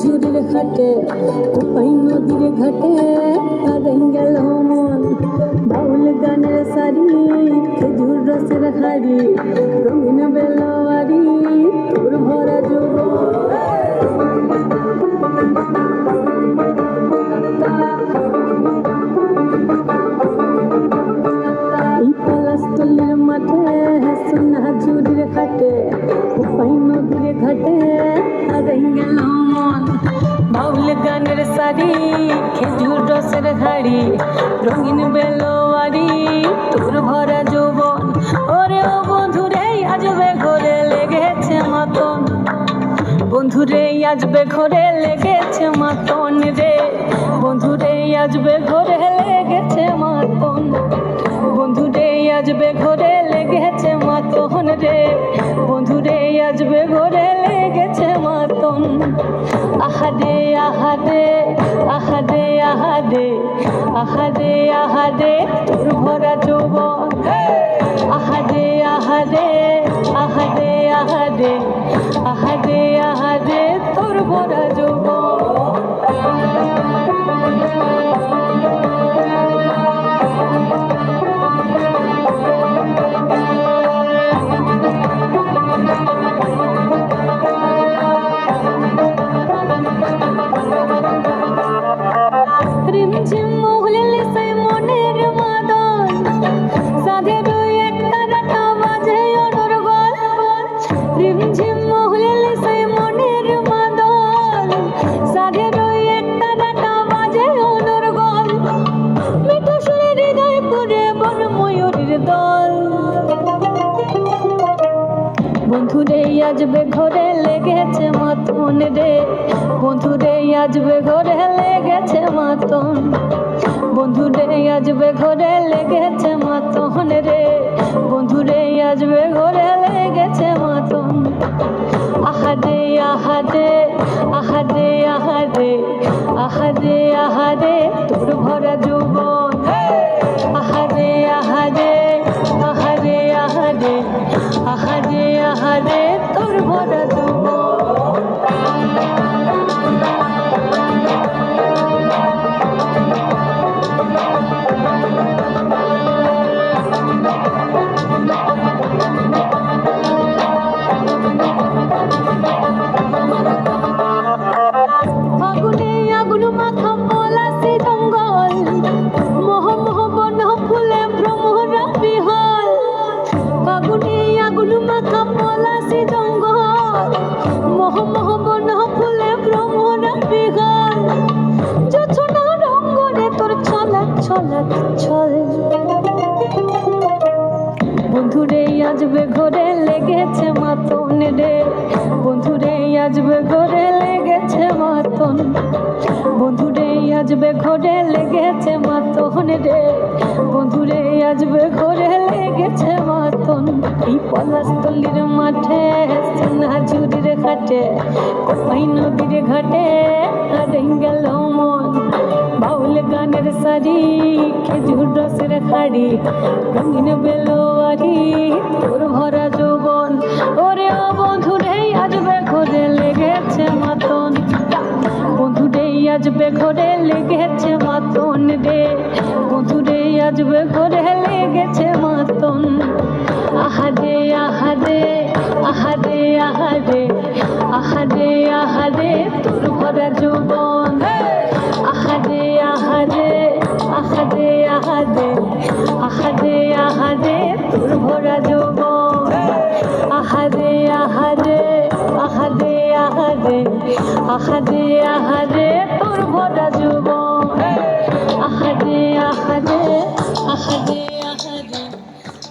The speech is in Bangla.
ঝুড়ির ঘাটে কোপাই নদীর ঘাটে হারাই গেল মন বাউল গানের সারি রসের হাড়ি রঙিন বেলোয়ারি তোর ভরা এই পলাশতলির মাঠে সোনা ঝুড়ির ঘাটে কোপাই নদীর ঘাটে হারাই গেল মন। বাউল গানের সারি, খেজুর রসের হাড়ি, রঙিন বেলোয়ারি আজবে ঘরে লেগেছে মাতন রে। বন্ধুরে আজবে ঘরে লেগেছে মাতন। বন্ধুরে আজবে ঘরে লেগেছে মাতন রে। বন্ধুরে আজবে ঘরে লেগেছে মাতন। আহারে আহারে আহারে আহারে আহারে আহারে তোর ভরা আজবে ঘরে লেগেছে মাতন রে। বন্ধুরে আজবে ঘরে লেগেছে মাতন বন্ধুরে আজবে ঘরে লেগেছে মাতন রে। বন্ধু রে আজবে ঘরে আগুন মাথা পলাশি জঙ্গল। মোহ মোহ বন ফুলে ভ্রমরা বিহল যোছনা রঙ্গরে তোর ছলাক ছলাক ছল। বন্ধুরে আজবে ঘরে লেগেছে মাতন রে। বন্ধুরে আজবে ঘরে লেগেছে মাতন। বন্ধুরে আজবে ঘরে লেগেছে মাতন রে। বন্ধুরে আজবে ঘরে লেগেছে মাতন। এই পলাশতলির মাঠে সোনা ঝুরির ঘাটে কোপাই নদীর ঘাটে, হারিয়ে গেল মন। বাউল গানের সারি, খেজুর রসের হাড়ি, রঙিন বেলোয়ারি, তোর ভরা যৌবন। ওরে ও বন্ধুরে আজবে ঘরে লেগেছে মাতন। বন্ধুরে আজবে ঘরে লেগেছে মাতন রে। বন্ধুরে আজবে ঘরে লেগেছে আহাদে আহাদে আহাদে আহাদে আহাদে তোর ভরা যৌবন আহাদে আহাদে আহাদে আহাদে আহাদে আহাদে তোর ভরা যৌবন আহাদে আহাদে আহাদে আহাদে আহাদে আহাদে তোর ভরা যৌবন আহাদে আহাদে আহাদে